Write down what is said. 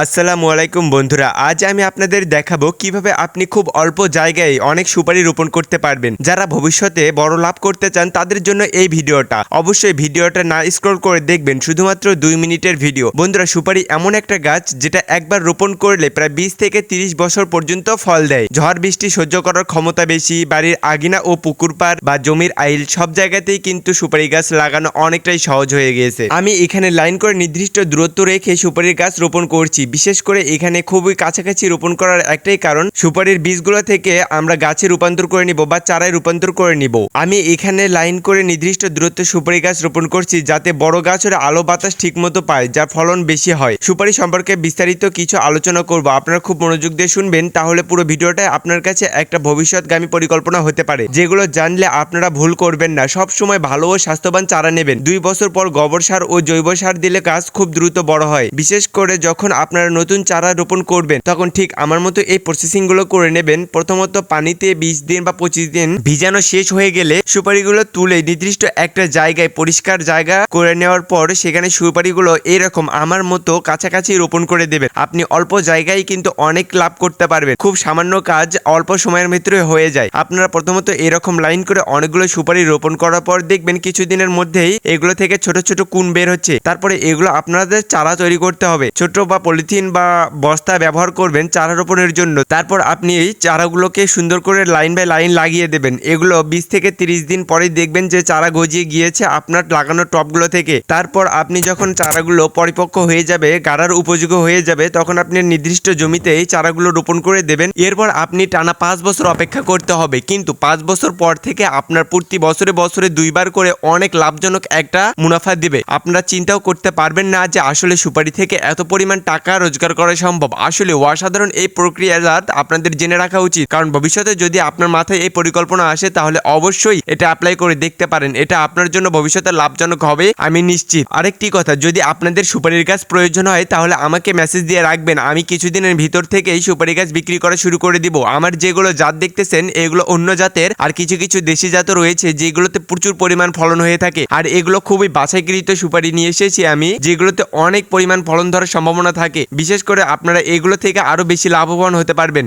আসসালামু আলাইকুম বন্ধুরা, আজ আমি আপনাদের দেখাবো কীভাবে আপনি খুব অল্প জায়গায় অনেক সুপারি রোপণ করতে পারবেন। যারা ভবিষ্যতে বড় লাভ করতে চান, তাদের জন্য এই ভিডিওটা। অবশ্যই ভিডিওটা না স্ক্রল করে দেখবেন, শুধুমাত্র দুই মিনিটের ভিডিও। বন্ধুরা, সুপারি এমন একটা গাছ যেটা একবার রোপণ করলে প্রায় বিশ থেকে তিরিশ বছর পর্যন্ত ফল দেয়। ঝড় বৃষ্টি সহ্য করার ক্ষমতা বেশি, বাড়ির আগিনা ও পুকুর পাড় বা জমির আইল সব জায়গাতেই কিন্তু সুপারি গাছ লাগানো অনেকটাই সহজ হয়ে গিয়েছে। আমি এখানে লাইন করে নির্দিষ্ট দূরত্ব রেখে সুপারির গাছ রোপণ করছি। বিশেষ করে এখানে খুবই কাছাকাছি রোপণ করার একটাই কারণ, সুপারির বীজগুলো থেকে আমরা গাছে রূপান্তর করে নিব বা চারায় রূপান্তর করে নিব। আমি এখানে লাইন করে নির্দিষ্ট দূরত্বে সুপারি গাছ রোপণ করছি যাতে বড় গাছের আলো বাতাস ঠিক মতো পায়, যার ফলন বেশি হয়। সুপারি সম্পর্কে বিস্তারিত কিছু আলোচনা করব। আপনারা খুব মনোযোগ দিয়ে শুনবেন, তাহলে পুরো ভিডিওটা আপনার কাছে একটা ভবিষ্যৎগামী পরিকল্পনা হতে পারে, যেগুলো জানলে আপনারা ভুল করবেন না। সব সময় ভালো ও স্বাস্থ্যবান চারা নেবেন। দুই বছর পর গোবর সার ও জৈব সার দিলে গাছ খুব দ্রুত বড় হয়। বিশেষ করে যখন আপনারা নতুন চারা রোপণ করবেন, তখন ঠিক আমার মতো এই প্রসেসিংগুলো করে নেবেন। প্রথমত পানিতে বিশ দিন বা পঁচিশ দিন ভিজানো শেষ হয়ে গেলে সুপারিগুলো তুলে নির্দিষ্ট একটা জায়গায় পরিষ্কার জায়গা করে নেওয়ার পর সেখানে সুপারিগুলো এরকম আমার মতো কাছাকাছি রোপণ করে দেবেন। আপনি অল্প জায়গায় কিন্তু অনেক লাভ করতে পারবেন। খুব সামান্য কাজ অল্প সময়ের ভিতরে হয়ে যায়। আপনারা প্রথমত এরকম লাইন করে অনেকগুলো সুপারি রোপণ করার পর দেখবেন কিছুদিনের মধ্যেই এগুলো থেকে ছোট ছোট কুন বের হচ্ছে। তারপরে এগুলো আপনাদের চারা তৈরি করতে হবে। ছোট বা পলিথিন বা বস্তা ব্যবহার করবেন চারা রোপণের জন্য। তারপর আপনি এই চারাগুলোকে সুন্দর করে লাইন বাই লাইন লাগিয়ে দেবেন। এগুলো বিশ থেকে তিরিশ দিন পরেই দেখবেন যে চারা গজিয়ে গিয়েছে আপনার লাগানো টপগুলো থেকে। তারপর আপনি যখন চারাগুলো পরিপক্ক হয়ে যাবে, গাড়ার উপযোগী হয়ে যাবে, তখন আপনি নির্দিষ্ট জমিতে এই চারাগুলো রোপণ করে দেবেন। এরপর আপনি টানা পাঁচ বছর অপেক্ষা করতে হবে। কিন্তু পাঁচ বছর পর থেকে আপনার প্রতি বছরে বছরে দুইবার করে অনেক লাভজনক একটা মুনাফা দিবে। আপনারা চিন্তাও করতে পারবেন না যে আসলে সুপারি থেকে এত পরিমাণ টাকা রোজগার করা সম্ভব। আসলে অসাধারণ এই প্রক্রিয়াজাত আপনাদের জেনে রাখা উচিত। কারণ ভবিষ্যতে যদি আপনার মাথায় এই পরিকল্পনা আসে, তাহলে অবশ্যই এটা অ্যাপ্লাই করে দেখতে পারেন। এটা আপনার জন্য ভবিষ্যতে লাভজনক হবে, আমি নিশ্চিত। আরেকটি কথা, যদি আপনাদের সুপারির গাছ প্রয়োজন হয়, তাহলে আমাকে মেসেজ দিয়ে রাখবেন। আমি কিছুদিনের ভিতর থেকেই সুপারি গাছ বিক্রি করা শুরু করে দিব। আমার যেগুলো জাত দেখতেছেন, এগুলো অন্য জাতের, আর কিছু কিছু দেশি জাতও রয়েছে, যেগুলোতে প্রচুর পরিমাণ ফলন হয়ে থাকে। আর এগুলো খুবই বাছাইকৃত সুপারি নিয়ে এসেছি আমি, যেগুলোতে অনেক পরিমাণ ফলন ধরার সম্ভাবনা থাকে। বিশেষ করে আপনারা এগুলো থেকে আরও বেশি লাভবান হতে পারবেন।